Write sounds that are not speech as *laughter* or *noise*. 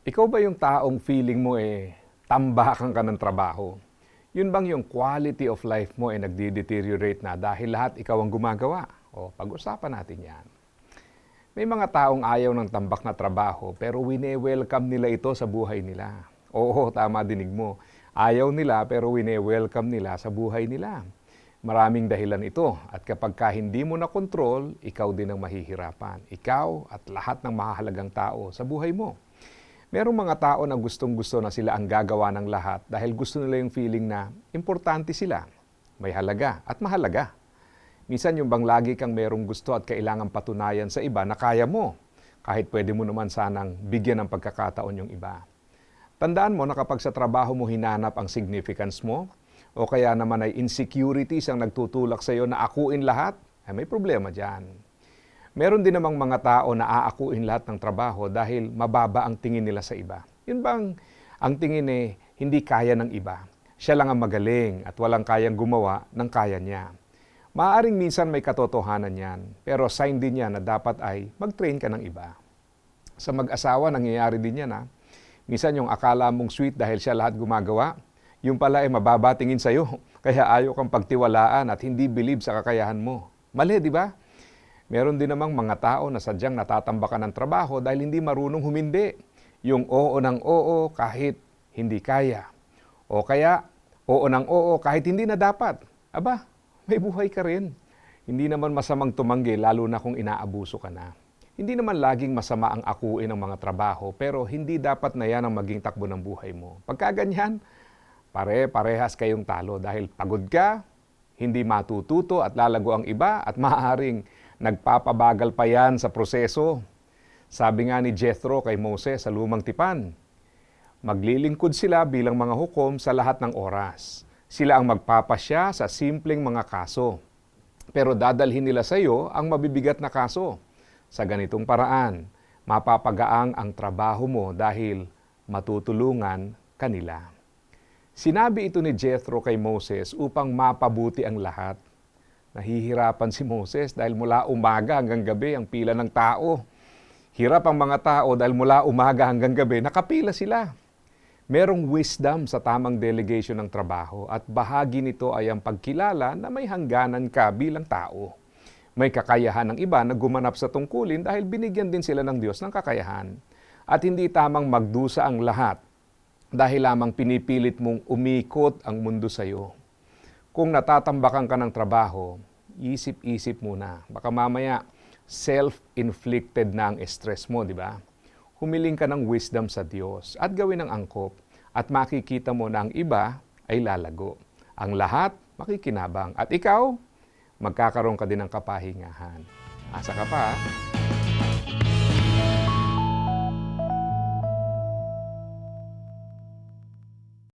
Ikaw ba yung taong feeling mo eh, tambakan ka ng trabaho? Yun bang yung quality of life mo eh nagdi-deteriorate na dahil lahat ikaw ang gumagawa? O, pag-usapan natin yan. May mga taong ayaw ng tambak na trabaho pero wine-welcome nila ito sa buhay nila. Oo, tama dinig mo. Ayaw nila pero wine-welcome nila sa buhay nila. Maraming dahilan ito at kapag ka hindi mo na kontrol, ikaw din ang mahihirapan. Ikaw at lahat ng mahahalagang tao sa buhay mo. Merong mga tao na gustong gusto na sila ang gagawa ng lahat dahil gusto nila yung feeling na importante sila, may halaga at mahalaga. Minsan yung bang lagi kang merong gusto at kailangan patunayan sa iba na kaya mo, kahit pwede mo naman sanang bigyan ng pagkakataon yung iba. Tandaan mo na kapag sa trabaho mo hinanap ang significance mo, o kaya naman ay insecurities ang nagtutulak sa iyo na akuin lahat, ay may problema dyan. Meron din namang mga tao na aakuin lahat ng trabaho dahil mababa ang tingin nila sa iba. Yun bang ang tingin eh, hindi kaya ng iba. Siya lang ang magaling at walang kayang gumawa ng kaya niya. Maaring minsan may katotohanan yan, pero sign din yan na dapat ay mag-train ka ng iba. Sa mag-asawa, nangyayari din yan ha. Minsan yung akala mong sweet dahil siya lahat gumagawa, yung pala ay mababa tingin sa'yo. *laughs* Kaya ayaw kang pagtiwalaan at hindi believe sa kakayahan mo. Mali, di ba? Meron din namang mga tao na sadyang natatambakan ng trabaho dahil hindi marunong humindi. Yung oo ng oo kahit hindi kaya. O kaya, oo ng oo kahit hindi na dapat. Aba, may buhay ka rin. Hindi naman masamang tumanggi lalo na kung inaabuso ka na. Hindi naman laging masama ang akuin ng mga trabaho pero hindi dapat na yan ang maging takbo ng buhay mo. Pagka ganyan, pare-parehas kayong talo dahil pagod ka, hindi matututo at lalago ang iba at *laughs* maaaring nagpapabagal pa yan sa proseso. Sabi nga ni Jethro kay Moses sa lumang tipan, maglilingkod sila bilang mga hukom sa lahat ng oras. Sila ang magpapasya sa simpleng mga kaso. Pero dadalhin nila sa iyo ang mabibigat na kaso. Sa ganitong paraan, mapapagaang ang trabaho mo dahil matutulungan kanila. Sinabi ito ni Jethro kay Moses upang mapabuti ang lahat. Nahihirapan si Moses dahil mula umaga hanggang gabi ang pila ng tao. Hirap ang mga tao dahil mula umaga hanggang gabi nakapila sila. Merong wisdom sa tamang delegation ng trabaho at bahagi nito ay ang pagkilala na may hangganan ka bilang tao. May kakayahan ng iba na gumanap sa tungkulin dahil binigyan din sila ng Diyos ng kakayahan. At hindi tamang magdusa ang lahat dahil lamang pinipilit mong umikot ang mundo sa iyo. Kung natatambakan ka ng trabaho, isip-isip muna. Baka mamaya self-inflicted na ang stress mo, di ba? Humiling ka ng wisdom sa Diyos at gawin ang angkop at makikita mo na ang iba ay lalago. Ang lahat makikinabang at ikaw, magkakaroon ka din ng kapahingahan. Asa ka pa?